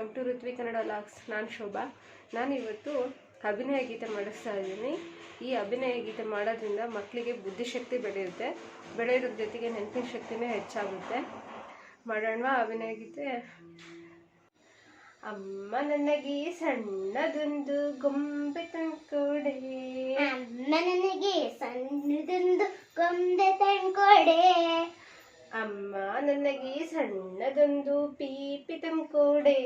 Welcome to Ruthvi Kannada logs ನಾನು ಶೋಭಾ. ನಾನಿವತ್ತು ಅಭಿನಯ ಗೀತೆ ಮಾಡಿಸ್ತಾ ಇದ್ದೀನಿ. ಈ ಅಭಿನಯ ಗೀತೆ ಮಾಡೋದ್ರಿಂದ ಮಕ್ಕಳಿಗೆ ಬುದ್ಧಿಶಕ್ತಿ ಬೆಳೆಯುತ್ತೆ. ಬೆಳೆಯೋದ್ರ ಜೊತೆಗೆ ನೆನಪಿನ ಶಕ್ತಿನೇ ಹೆಚ್ಚಾಗುತ್ತೆ. ಮಾಡೋಣ ಅಭಿನಯ ಗೀತೆ? ಅಮ್ಮ ನನಗೆ ಸಣ್ಣದೊಂದು ಗೊಂಬೆ ತಂದ್ಕೊಡೆ. ಅಮ್ಮ ನನಗೆ ಸಣ್ಣದೊಂದು ಗೊಂಬೆ ತಂದ್ಕೊಡೆ. ನನಗೆ ಸಣ್ಣದೊಂದು ಪೀಪಿ ತಂದ್ಕೊಡೆ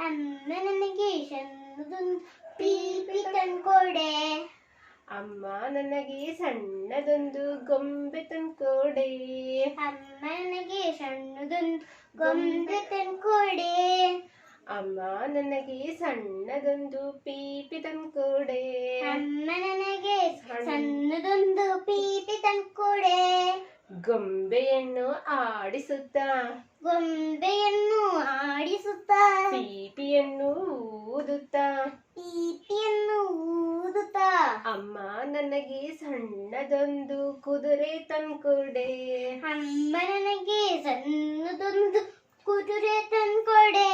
ಅಮ್ಮ ನನಗೆ ಸಣ್ಣದೊಂದು ಪೀಪಿ ತಂದ್ಕೊಡೆ ಅಮ್ಮ ನನಗೆ ಸಣ್ಣದೊಂದು ಗೊಂಬೆ ತಂದ್ಕೊಡೆ ಅಮ್ಮ ನನಗೆ ಸಣ್ಣದೊಂದು ಗೊಂಬೆ ತಂದ್ಕೊಡೆ ಅಮ್ಮ ನನಗೆ ಸಣ್ಣದೊಂದು ಪೀಪಿ ತಂದ್ಕೊಡೆ ಅಮ್ಮ ನನಗೆ ಸಣ್ಣದೊಂದು ಪೀಪಿ ತಂದ್ಕೊಡೆ ಗೊಂಬೆಯನ್ನು ಆಡಿಸುತ್ತಾ. ಗೊಂಬೆಯನ್ನು ಆಡಿಸುತ್ತಾ. ಪೀಪಿಯನ್ನು ಊದುತ್ತ. ಪೀಪಿಯನ್ನು ಊದುತ್ತ. ಅಮ್ಮ ನನಗೆ ಸಣ್ಣದೊಂದು ಕುದುರೆ ತಂದ್ಕೊಡೆ. ಅಮ್ಮ ನನಗೆ ಸಣ್ಣದೊಂದು ಕುದುರೆ ತಂದ್ಕೊಡೆ.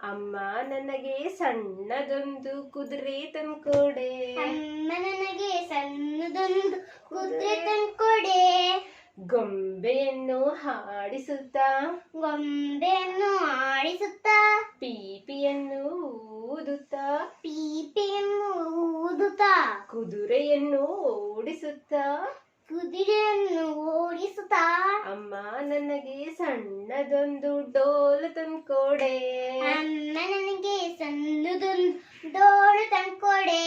ಅಮ್ಮ ನನಗೆ ಸಣ್ಣದೊಂದು ಕುದುರೆ ತಂದ್ಕೊಡೆ. ಅಮ್ಮ ನನಗೆ ಸಣ್ಣದೊಂದು ಕುದುರೆ ತಂದ್ಕೊಡೆ. ಗೊಂಬೆಯನ್ನು ಹಾಡಿಸುತ್ತಾ? ಗೊಂಬೆಯನ್ನು ಆಡಿಸುತ್ತಾ ಪೀಪಿಯನ್ನು ಊದುತ್ತ? ಪೀಪಿಯನ್ನು ಊದುತ್ತಾ? ಕುದುರೆಯನ್ನು ಓಡಿಸುತ್ತಾ? ಕುದುರೆಯನ್ನು ಓಡಿಸುತ್ತಾ? ಅಮ್ಮ ನನಗೆ ಸಣ್ಣದೊಂದು ಡೋಲು ತಂದ್ಕೊಡೆ ಅಮ್ಮ ನನಗೆ ಸಣ್ಣದೊಂದು ಡೋಳು ತಂದ್ಕೊಡೆ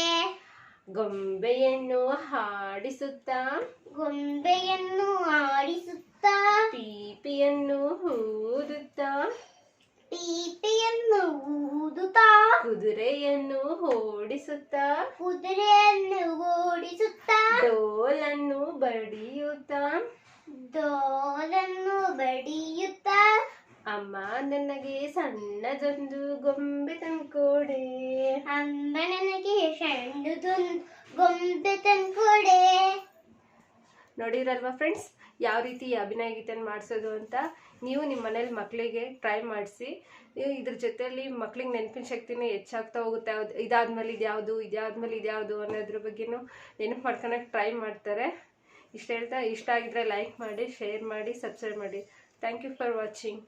ಗೊಂಬೆಯನ್ನು ಹಾಡಿಸುತ್ತ ಗೊಂಬೆಯನ್ನು ಆಡಿಸುತ್ತಾ ಪೀಪಿಯನ್ನು ಊದುತ್ತಾ ಪೀಪಿಯನ್ನು ಊದುತ್ತಾ ಕುದುರೆಯನ್ನು ಓಡಿಸುತ್ತಾ ಕುದುರೆಯನ್ನು ಓಡಿಸುತ್ತಾ ಡೋಲನ್ನು ಬಡಿಯುತ್ತಾ ಡೋಲನ್ನು ಬಡಿಯುತ್ತಾ ಅಮ್ಮ ನನಗೆ ಸಣ್ಣದೊಂದು ಗೊಂಬೆ ತಂದ್ಕೊಡೆ. ಸಣ್ಣದೊಂದು ಗೊಂಬೆ ತಂದ್ಕೊಡೆ. ನೋಡಿರಲ್ವಾ ಫ್ರೆಂಡ್ಸ್ ಯಾವ ರೀತಿ ಅಭಿನಯ ಗೀತೆಯನ್ನು ಮಾಡಿಸೋದು ಅಂತ ನೀವು ನಿಮ್ಮ ಮನೇಲಿ ಮಕ್ಕಳಿಗೆ ಟ್ರೈ ಮಾಡಿಸಿ ಇದ್ರ ಜೊತೆಯಲ್ಲಿ ಮಕ್ಳಿಗೆ ನೆನಪಿನ ಶಕ್ತಿನೂ ಹೆಚ್ಚಾಗ್ತಾ ಹೋಗುತ್ತೆ. ಅದು ಇದಾದ್ಮೇಲೆ ಇದ್ಯಾವುದು ಇದ್ಯಾದ್ಮೇಲೆ ಇದ್ಯಾವುದು ಅನ್ನೋದ್ರ ಬಗ್ಗೆನೂ ನೆನಪು ಮಾಡ್ಕೊಳಕ್ಕೆ ಟ್ರೈ ಮಾಡ್ತಾರೆ. ಇಷ್ಟ ಹೇಳ್ತಾ ಇಷ್ಟ ಆಗಿದ್ರೆ ಲೈಕ್ ಮಾಡಿ ಶೇರ್ ಮಾಡಿ ಸಬ್ಸ್ಕ್ರೈಬ್ ಮಾಡಿ. Thank you for watching